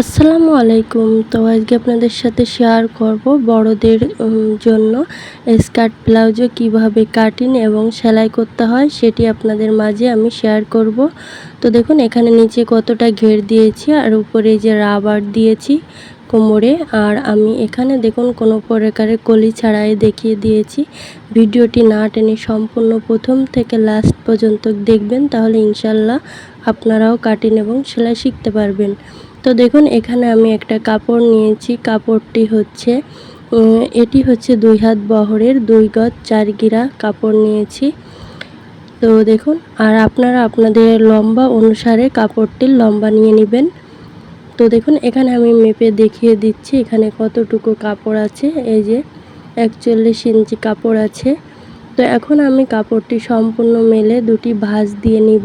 আসসালামু আলাইকুম। তো আজকে আপনাদের সাথে শেয়ার করব বড়দের জন্য স্কার্ট ব্লাউজও কীভাবে কাটিং এবং সেলাই করতে হয় সেটি আপনাদের মাঝে আমি শেয়ার করব। তো দেখুন, এখানে নিচে কতটা ঘের দিয়েছি আর উপরে যে রাবার দিয়েছি কোমরে। আর আমি এখানে দেখুন, কোনো প্রকারের কলি ছাড়াই দেখিয়ে দিয়েছি। ভিডিওটি না টেনে সম্পূর্ণ প্রথম থেকে লাস্ট পর্যন্ত দেখবেন, তাহলে ইনশাল্লাহ আপনারাও কাটিং এবং সেলাই শিখতে পারবেন। তো দেখুন, এখানে আমি একটা কাপড় নিয়েছি। কাপড়টি হচ্ছে এটি হচ্ছে দুই হাত বহরের দুই গজ চার গিরা কাপড় নিয়েছি। তো দেখুন, আর আপনারা আপনাদের লম্বা অনুসারে কাপড়টির লম্বা নিয়ে নেবেন। তো দেখুন, এখানে আমি মেপে দেখিয়ে দিচ্ছি এখানে কতটুকু কাপড় আছে। এই যে একচল্লিশ ইঞ্চি কাপড় আছে। তো এখন আমি কাপড়টি সম্পূর্ণ মেলে দুটি ভাঁজ দিয়ে নিব।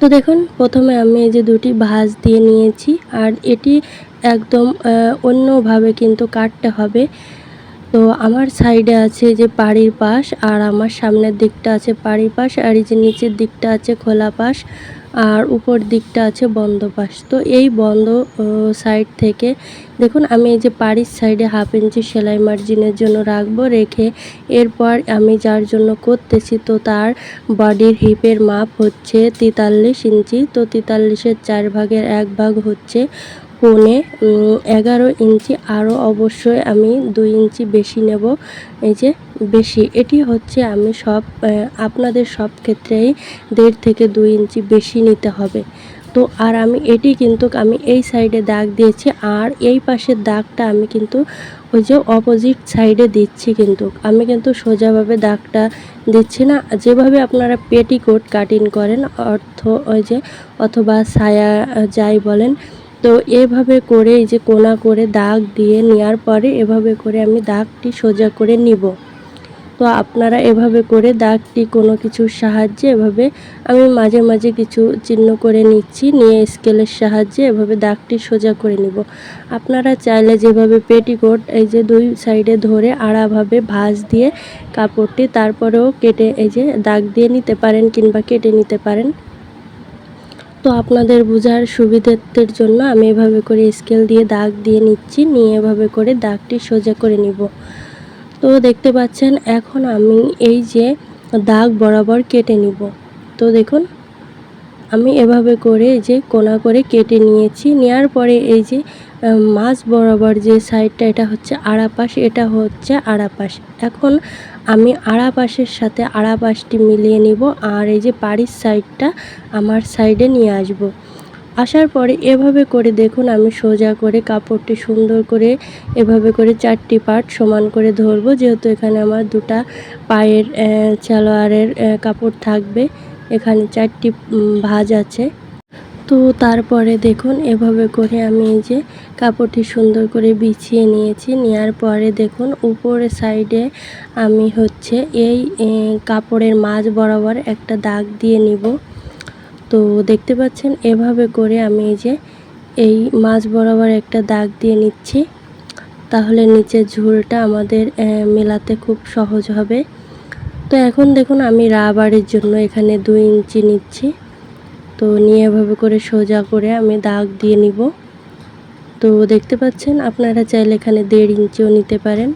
তো দেখুন, প্রথমে আমি এই যে দুটি ভাঁজ দিয়ে নিয়েছি আর এটি একদম অন্যভাবে কিন্তু কাটতে হবে। তো আমার সাইডে আছে যে পাড়ির পাশ আর আমার সামনের দিকটা আছে পাড়ির পাশ আর এই যে নিচের দিকটা আছে খোলা পাশ। আর উপর দিকটা আছে বন্ধ পাশ তো এই বন্ধ সাইড থেকে দেখুন আমি এই যে পাড়ির সাইডে হাফ ইঞ্চি সেলাই মার্জিনের জন্য রাখব, রেখে এরপর আমি যার জন্য করতেছি তো তার বডির হিপের মাপ হচ্ছে তেতাল্লিশ ইঞ্চি। তো তেতাল্লিশের চার ভাগের এক ভাগ হচ্ছে পৌনে এগারো ইঞ্চি। আরও অবশ্যই আমি দুই ইঞ্চি বেশি নেব। এই যে, বেশি। এটি হচ্ছে আমি সব আপনাদের সব ক্ষেত্রেই দেড় থেকে দুই ইঞ্চি বেশি নিতে হবে। তো, আর আমি এটি কিন্তু আমি এই সাইডে দাগ দিয়েছি। আর এই পাশের দাগটা আমি কিন্তু ওই যে অপোজিট সাইডে দিচ্ছি কিন্তু। আমি কিন্তু সোজাভাবে দাগটা দিচ্ছি না। যেভাবে আপনারা পেটিকোট কাটিং করেন, অর্থ ওই যে, অথবা ছায়া, যাই বলেন তো এভাবে করে এই যে কোনা করে দাগ দিয়ে নেওয়ার পরে এভাবে করে আমি দাগটি সোজা করে নিব। তো আপনারা এভাবে করে দাগটি কোনো কিছুর সাহায্যে এভাবে আমি মাঝে মাঝে কিছু চিহ্ন করে নিচ্ছি, নিয়ে স্কেলের সাহায্যে এভাবে দাগটি সোজা করে নিব। আপনারা চাইলে যেভাবে পেটিকোট এই যে দুই সাইডে ধরে আড়াভাবে ভাঁজ দিয়ে কাপড়টি তারপরেও কেটে এই যে দাগ দিয়ে নিতে পারেন কিংবা কেটে নিতে পারেন। তো আপনাদের বোঝার সুবিধার্থের জন্য আমি এভাবে করে স্কেল দিয়ে দাগ দিয়ে নিচ্ছি, নিয়ে এভাবে করে দাগটি সোজা করে নিব। তো দেখতে পাচ্ছেন, এখন আমি এই যে দাগ বরাবর কেটে নিব। তো দেখুন, আমি এভাবে করে যে কোনা করে কেটে নিয়েছি। নেওয়ার পরে এই যে মাছ বরাবর যে সাইডটা এটা হচ্ছে আড়াপাশ, এটা হচ্ছে আড়াপাশ। এখন আমি আড়াপাশের সাথে আড়াপাশটি মিলিয়ে নিব আর এই যে বাড়ির সাইডটা আমার সাইডে নিয়ে আসব। আসার পরে এভাবে করে দেখুন আমি সোজা করে কাপড়টি সুন্দর করে এভাবে করে চারটি পার্ট সমান করে ধরবো, যেহেতু এখানে আমার দুটা পায়ের সালোয়ারের কাপড় থাকবে। এখানে চারটি ভাঁজ আছে। তো তারপরে দেখুন, এভাবে করে আমি এই যে কাপড়টি সুন্দর করে বিছিয়ে নিয়েছি। নেওয়ার পরে দেখুন উপরের সাইডে আমি হচ্ছে এই কাপড়ের মাঝ বরাবর একটা দাগ দিয়ে নিব। তো দেখতে পাচ্ছেন, এভাবে করে আমি এই যে এই মাঝ বরাবর একটা দাগ দিয়ে নিচ্ছি। তাহলে নিচের ঝুলটা আমাদের মেলাতে খুব সহজ হবে। তো এখন দেখুন, আমি রাবারের জন্য এখানে দুই ইঞ্চি নিচ্ছি। তো নিয়ে এভাবে করে সোজা করে আমি দাগ দিয়ে নিব। তো দেখতে পাচ্ছেন, আপনারা চাইলে এখানে দেড় ইঞ্চিও নিতে পারেন।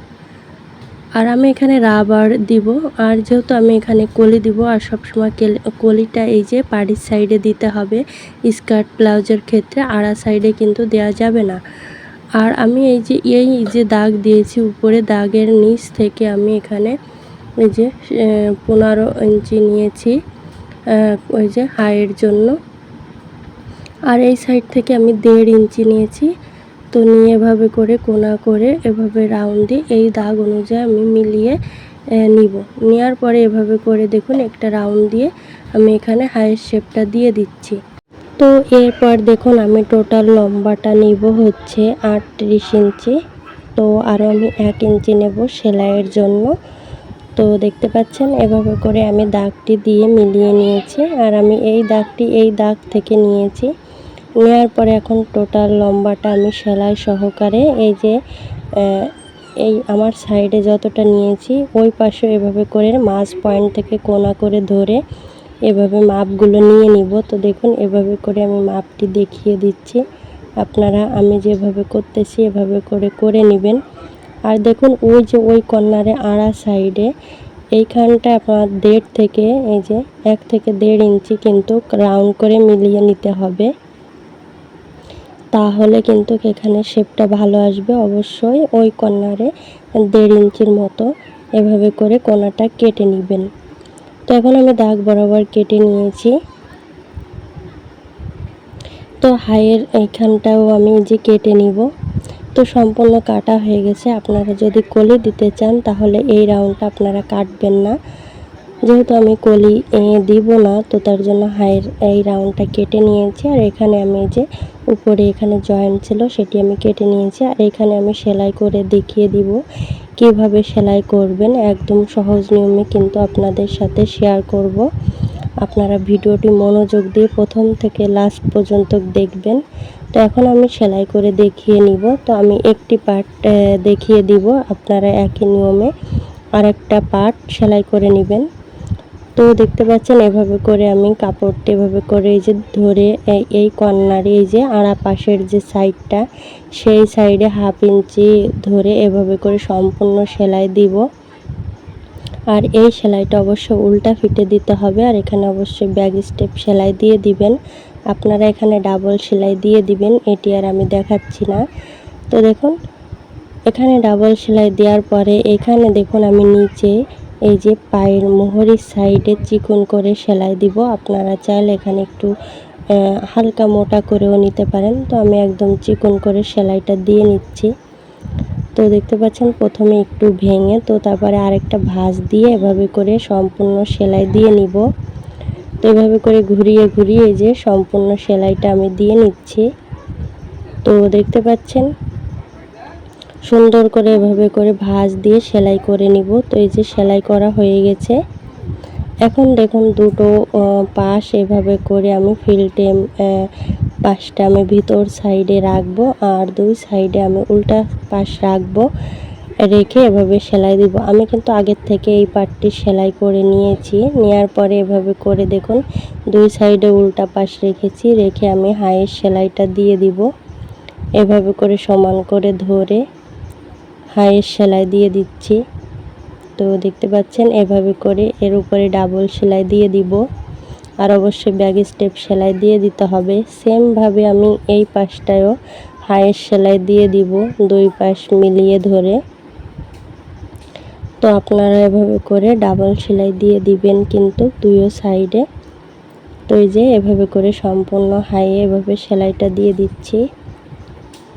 আর আমি এখানে রাবার দিব, আর যেহেতু আমি এখানে কলি দিব, আর সবসময় কেল- কলিটা এই যে পাড়ির সাইডে দিতে হবে, স্কার্ট ব্লাউজের ক্ষেত্রে আড়া সাইডে কিন্তু দেওয়া যাবে না। আর আমি এই যে এই যে দাগ দিয়েছি, উপরে দাগের নিচ থেকে আমি এখানে এই যে পনেরো ইঞ্চি নিয়েছি। ওই যে হাইয়ের জন্য। আর এই সাইড থেকে আমি দেড় ইঞ্চি নিয়েছি। তো নিয়ে এভাবে করে কোনা করে এভাবে রাউন্ড দিয়ে এই দাগ অনুযায়ী আমি মিলিয়ে নিব। নেওয়ার পরে এভাবে করে দেখুন, একটা রাউন্ড দিয়ে আমি এখানে হাইয়ের শেপটা দিয়ে দিচ্ছি। তো এরপর দেখুন, আমি টোটাল লম্বাটা নিব হচ্ছে আটত্রিশ ইঞ্চি। তো আরও আমি এক ইঞ্চি নেব সেলাইয়ের জন্য। তো দেখতে পাচ্ছেন, এভাবে করে আমি দাগটি দিয়ে মিলিয়ে নিয়েছি। আর আমি এই দাগটি এই দাগ থেকে নিয়েছি। নেওয়ার পরে এখন টোটাল লম্বাটা আমি সেলাই সহকারে এই যে এই আমার সাইডে যতটা নিয়েছি, ওই পাশে এভাবে করে মাছ পয়েন্ট থেকে কোনা করে ধরে এভাবে মাপগুলো নিয়ে নিব। তো দেখুন, এভাবে করে আমি মাপটি দেখিয়ে দিচ্ছি। আপনারা, আমি যেভাবে করতেছি, এভাবে করে করে নেবেন। আর দেখুন, ওই যে ওই কর্নারে আড়া সাইডে এইখানটা আপনার দেড় থেকে, এই যে এক থেকে দেড় ইঞ্চি কিন্তু রাউন্ড করে মিলিয়ে নিতে হবে। তাহলে কিন্তু এখানে শেপটা ভালো আসবে অবশ্যই ওই কর্নারে দেড় ইঞ্চির মতো এভাবে করে কোনাটা কেটে নেবেন। তো এখন আমি দাগ বরাবর কেটে নিয়েছি। তো হাইয়ের এইখানটাও আমি যে কেটে নিব। তো সম্পূর্ণ কাটা হয়ে গেছে। আপনারা যদি কলি দিতে চান, তাহলে এই রাউন্ডটা আপনারা কাটবেন না। যেহেতু আমি কলি দিব না, তো তার জন্য হাইয়ের এই রাউন্ডটা কেটে নিয়েছি। আর এখানে আমি যে উপরে এখানে জয়েন্ট ছিল, সেটি আমি কেটে নিয়েছি। আর এখানে আমি সেলাই করে দেখিয়ে দিব কীভাবে সেলাই করবেন। একদম সহজ নিয়মে কিন্তু আপনাদের সাথে শেয়ার করব। আপনারা ভিডিওটি মনোযোগ দিয়ে প্রথম থেকে লাস্ট পর্যন্ত দেখবেন। তো এখন আমি সেলাই করে দেখিয়ে নিব। তো আমি একটি পার্ট দেখিয়ে দিব আপনারা একই নিয়মে আর একটা পার্ট সেলাই করে নেবেন। তো দেখতে পাচ্ছেন এভাবে করে আমি কাপড়টা এভাবে করে এই যে ধরে এই কর্নার এই যে আড়া পাশের যে সাইডটা সেই সাইডে হাফ ইঞ্চি ধরে এভাবে করে সম্পূর্ণ সেলাই দিব। আর এই সেলাইটা অবশ্য উল্টা ফিটে দিতে হবে আর এখানে অবশ্যই ব্যাগ স্টেপ সেলাই দিয়ে দিবেন। আপনারা এখানে ডাবল সেলাই দিয়ে দিবেন, এটি আর আমি দেখাচ্ছি না। তো দেখুন, এখানে ডাবল সেলাই দেওয়ার পরে এখানে দেখুন আমি নিচে এই যে পায়ের মোহরির সাইডে চিকন করে সেলাই দিব। আপনারা চাইলে এখানে একটু হালকা মোটা করেও নিতে পারেন। তো আমি একদম চিকন করে সেলাইটা দিয়ে নিচ্ছি। তো দেখতে পাচ্ছেন, প্রথমে একটু ভেঙে, তো তারপরে আরেকটা ভাঁজ দিয়ে এভাবে করে সম্পূর্ণ সেলাই দিয়ে নিব। তো এভাবে করে ঘুরিয়ে ঘুরিয়ে যে সম্পূর্ণ সেলাইটা আমি দিয়ে নিচ্ছি। তো দেখতে পাচ্ছেন, সুন্দর করে এভাবে করে ভাঁজ দিয়ে সেলাই করে নিব। তো এই যে সেলাই করা হয়ে গেছে। এখন দেখুন দুটো পাশ এভাবে করে আমি ফিল্টেম পাশটা আমি ভিতর সাইডে রাখব আর দুই সাইডে আমি উল্টা পাশ রাখব। রেখে এভাবে সেলাই দিব। আমি কিন্তু আগের থেকে এই পাটটি সেলাই করে নিয়েছি। নেওয়ার পরে এভাবে করে দেখুন, দুই সাইডে উল্টা পাশ রেখেছি, রেখে আমি হাইয়ের সেলাইটা দিয়ে দিব। এভাবে করে সমান করে ধরে হাইয়ের সেলাই দিয়ে দিচ্ছি। তো দেখতে পাচ্ছেন, এভাবে করে এর উপরে ডাবল সেলাই দিয়ে দিব। আর অবশ্যই ব্যাগ স্টেপ সেলাই দিয়ে দিতে হবে। সেমভাবে আমি এই পাশটায়ও হাইয়ের সেলাই দিয়ে দিব, দুই পাশ মিলিয়ে ধরে। তো আপনারা এভাবে করে ডাবল সেলাই দিয়ে দিবেন কিন্তু দুইও সাইডে তো এই যে এভাবে করে সম্পূর্ণ হাইয়ে এভাবে সেলাইটা দিয়ে দিচ্ছি।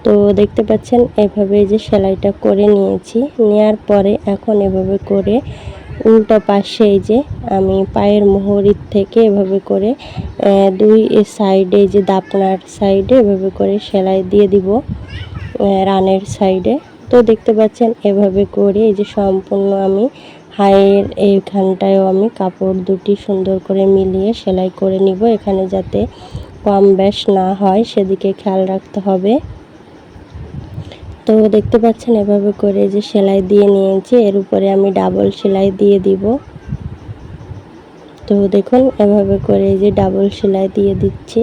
তো দেখতে পাচ্ছেন, এভাবে যে সেলাইটা করে নিয়েছি। নেয়ার পরে এখন এভাবে করে উল্টো পাশে যে আমি পায়ের মোহরির থেকে এভাবে করে দুই সাইডে যে দাপনার সাইডে এভাবে করে সেলাই দিয়ে দিব রানের সাইডে তো দেখতে পাচ্ছেন এভাবে করে এই যে সম্পূর্ণ আমি হায়ের এইখানটায়ও আমি কাপড় দুটি সুন্দর করে মিলিয়ে সেলাই করে নিব এখানে যাতে কম বেশ না হয়, সেদিকে খেয়াল রাখতে হবে। তো দেখতে পাচ্ছেন এভাবে করে যে সেলাই দিয়ে নিয়েছি, এর উপরে আমি ডাবল সেলাই দিয়ে দিব। তো দেখুন এভাবে করে যে ডাবল সেলাই দিয়ে দিচ্ছি,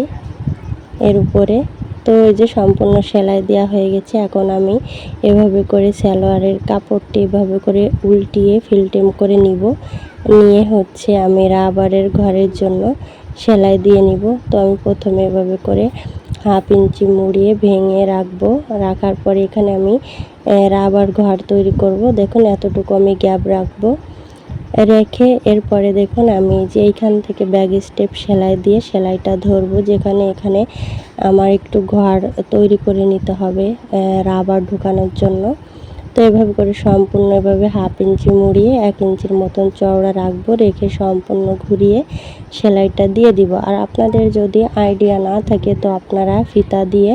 এর উপরে। তো এই যে সম্পূর্ণ সেলাই দেওয়া হয়ে গেছে, এখন আমি এভাবে করে সালোয়ারের কাপড়টি এভাবে করে উল্টিয়ে ফিল্টেম করে নিব। নিয়ে হচ্ছে আমি রাবারের ঘরের জন্য সেলাই দিয়ে নিব। তো আমি প্রথমে এভাবে করে হাফ ইঞ্চি মুড়িয়ে ভেঙে রাখব। রাখার পরে এখানে আমি রাবার ঘর তৈরি করব। দেখুন এতটুকু আমি গ্যাপ রাখব। রেখে এরপরে দেখুন আমি যে এইখান থেকে ব্যাগ স্টেপ সেলাই দিয়ে সেলাইটা ধরবো, যেখানে এখানে আমার একটু ঘর তৈরি করে নিতে হবে রাবার ঢুকানোর জন্য। এভাবে করে সম্পূর্ণ এভাবে হাফ ইঞ্চি মুড়িয়ে এক ইঞ্চির মতন চওড়া রাখব, রেখে সম্পূর্ণ ঘুরিয়ে সেলাইটা দিয়ে দিব। আর আপনাদের যদি আইডিয়া না থাকে তো আপনারা ফিতা দিয়ে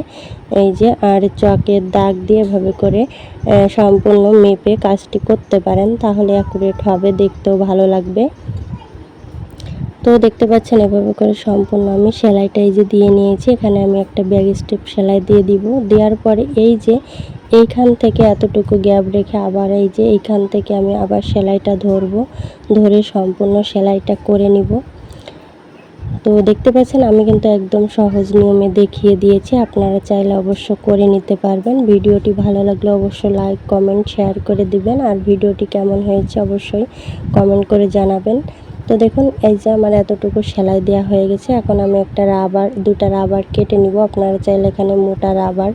এই যে আর চকের দাগ দিয়ে এভাবে করে সম্পূর্ণ মেপে কাজটি করতে পারেন, তাহলে অ্যাকুরেট হবে, দেখতেও ভালো লাগবে। তো দেখতে পাচ্ছেন এভাবে করে সম্পূর্ণ আমি সেলাইটা এই যে দিয়ে নিয়েছি, এখানে আমি একটা ব্যাগ স্টেপ সেলাই দিয়ে দিব। দেওয়ার পরে এই যে এইখান থেকে এতটুকু গ্যাপ রেখে আবার এই যে এইখান থেকে আমি আবার সেলাইটা ধরবো, ধরে সম্পূর্ণ সেলাইটা করে নিব। তো দেখতে পাচ্ছেন, আমি কিন্তু একদম সহজ নিয়মে দেখিয়ে দিয়েছি, আপনারা চাইলে অবশ্য করে নিতে পারবেন। ভিডিওটি ভালো লাগলে অবশ্যই লাইক, কমেন্ট, শেয়ার করে দিবেন, আর ভিডিওটি কেমন হয়েছে অবশ্যই কমেন্ট করে জানাবেন। তো দেখুন, এই যে আমার এতটুকু সেলাই দেওয়া হয়ে গেছে। এখন আমি একটা রাবার, দুটা রাবার কেটে নিব। আপনারা চাইলে এখানে মোটা রাবার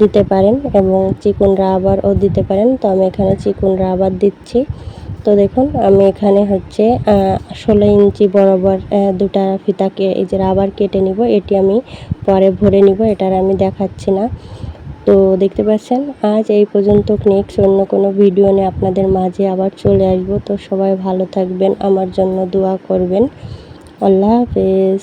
দিতে পারেন এবং চিকন রাবারও দিতে পারেন। তো আমি এখানে চিকন রাবার দিচ্ছি। তো দেখুন, আমি এখানে হচ্ছে ষোলো ইঞ্চি বরাবর দুটা ফিতাকে এই যে রাবার কেটে নিব। এটি আমি পরে ভরে নিব। এটার আমি দেখাচ্ছি না। তো দেখতে পাচ্ছেন, আজ এই পর্যন্ত নেক্সট অন্য কোনো ভিডিও নিয়ে আপনাদের মাঝে আবার চলে আসব। তো সবাই ভালো থাকবেন, আমার জন্য দোয়া করবেন। আল্লাহ হাফেজ।